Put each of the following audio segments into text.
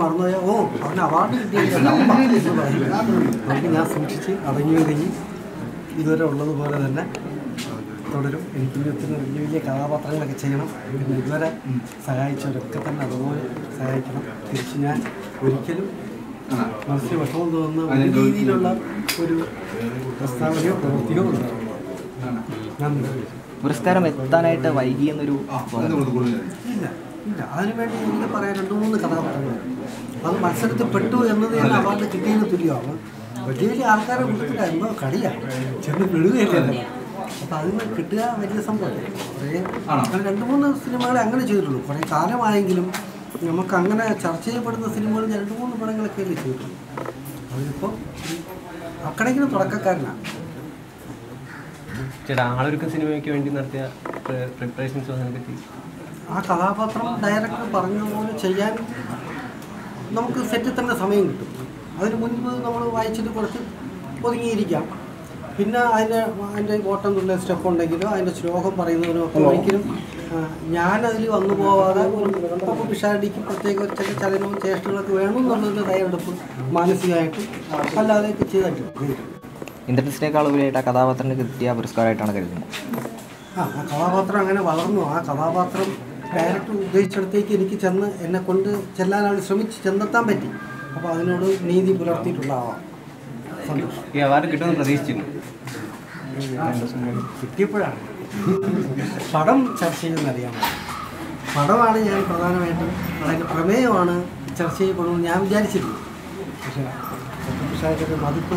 മറന്നുപോയ ഓ അവന് അവാർഡ് കിട്ടിയില്ല. ഞാൻ സൂക്ഷിച്ച് അടങ്ങി ഒതുങ്ങി ഇതുവരെ ഉള്ളതുപോലെ തന്നെ തുടരും. എനിക്ക് ഒത്തിരി വലിയ വലിയ കഥാപാത്രങ്ങളൊക്കെ ചെയ്യണം. പിന്നെ ഇതുവരെ സഹായിച്ചവരൊക്കെ തന്നെ അതുപോലെ സഹായിക്കണം. തിരിച്ച് ഞാൻ ഒരിക്കലും മനസ്സിൽ വിഷമം തോന്നുന്ന ഒരു രീതിയിലുള്ള ഒരു പ്രസ്താവനയോ പ്രവൃത്തിയോ ഉണ്ടാവും നന്ദി. പുരസ്കാരം എത്താനായിട്ട് വൈകിയെന്നൊരു ഇല്ല. ഇല്ല അതിനുവേണ്ടി എനിക്ക് പറയാൻ രണ്ട് മൂന്ന് കഥാപാത്രങ്ങളാണ് അത് മത്സരത്തിൽ പെട്ടു എന്നത് തന്നെ അവാർഡ് കിട്ടിയതിന് തുല്യമാണ് വലിയ വലിയ ആൾക്കാരെ കൊടുത്തിട്ട് എന്തോ കളിയാണ് ചെന്ന് വിടുകയല്ലേ അപ്പം അതിന് കിട്ടുക വലിയ സംഭവമല്ലേ കുറേ രണ്ട് മൂന്ന് സിനിമകളെ അങ്ങനെ ചെയ്തിട്ടുള്ളൂ. കുറേ കാലമായെങ്കിലും നമുക്ക് അങ്ങനെ ചർച്ച ചെയ്യപ്പെടുന്ന സിനിമകൾ ഞാൻ രണ്ട് മൂന്ന് പടങ്ങളൊക്കെ അല്ലേ ചെയ്തിട്ടുള്ളൂ. അതിനിപ്പോൾ അക്കടെങ്കിലും തുടക്കക്കാരനാണ് ചേട്ടാ ആളൊരുക്ക സിനിമയ്ക്ക് വേണ്ടി നടത്തിയ പ്രിപ്പറേഷൻസ് അതിനെ പറ്റി ആ കഥാപാത്രം ഡയറക്ടർ പറഞ്ഞ പോലെ ചെയ്യാൻ നമുക്ക് സെറ്റിൽ തന്നെ സമയം കിട്ടും. അതിന് മുൻപ് നമ്മൾ വായിച്ചിട്ട് കുറച്ച് ഒതുങ്ങിയിരിക്കാം. പിന്നെ അതിന്റെ അതിന്റെ ഓട്ടം തുള്ള സ്റ്റെപ്പ് ഉണ്ടെങ്കിലും അതിന്റെ ശ്ലോകം പറയുന്നതിനോ ഒക്കെ ഒരിക്കലും ഞാനതിൽ വന്നു പോവാതെ ഒരു അപ്പോൾ പ്രത്യേക ഒരു ചില ചലനവും ചേഷ്ടകളൊക്കെ വേണം എന്നുള്ളൊരു തയ്യാറെടുപ്പ് മാനസികമായിട്ട് അല്ലാതെയൊക്കെ ചെയ്തിട്ടുണ്ട് ഇന്ദ്രൻസിനേക്കാൾ ഉപരിയായിട്ട് ആ കഥാപാത്രത്തിന് കിട്ടിയ പുരസ്കാരമായിട്ടാണ് കരുതുന്നത്. ആ ആ കഥാപാത്രം അങ്ങനെ വളർന്നു. ആ കഥാപാത്രം ഡയറക്ടർ ഉദ്ദേശിച്ചിടത്തേക്ക് എനിക്ക് ചെന്ന് എന്നെ കൊണ്ട് ചെല്ലാൻ അവർ ശ്രമിച്ച് ചെന്നെത്താൻ പറ്റി. അപ്പോൾ അതിനോട് നീതി പുലർത്തിയിട്ടുള്ള ആവാം സന്തോഷം. ഈ അവാർഡ് കിട്ടുമെന്ന് പ്രതീക്ഷിച്ചിരുന്നു. കിട്ടിയപ്പോഴാണ്. പടം ചർച്ച ചെയ്യുന്നറിയാൻ പടമാണ് ഞാൻ പ്രധാനമായിട്ടും അതിന്റെ പ്രമേയമാണ് ചർച്ച ചെയ്യപ്പെടുമെന്ന് ഞാൻ വിചാരിച്ചിരുന്നു. പക്ഷേ മതിപ്പ്.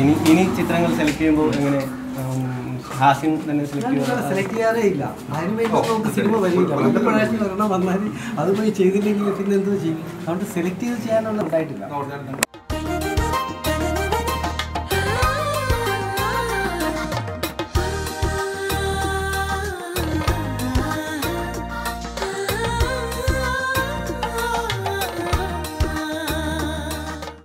ഇനി ഇനി ചിത്രങ്ങൾ സെലക്ട് ചെയ്യുമ്പോൾ എങ്ങനെ ഹാസ്യം തന്നെ സെലക്ട് ചെയ്യാറേ ഇല്ല. അതിന് വേണ്ടി നമുക്ക് സിനിമ വരില്ല വല്ലപ്പോഴായിട്ട് ഒരെണ്ണം വന്നാൽ അത് പോയി ചെയ്തില്ലെങ്കിൽ പിന്നെ എന്തോ ചെയ്യും? അതുകൊണ്ട് സെലക്ട് ചെയ്ത് ചെയ്യാനുള്ള ഉണ്ടായിട്ടില്ല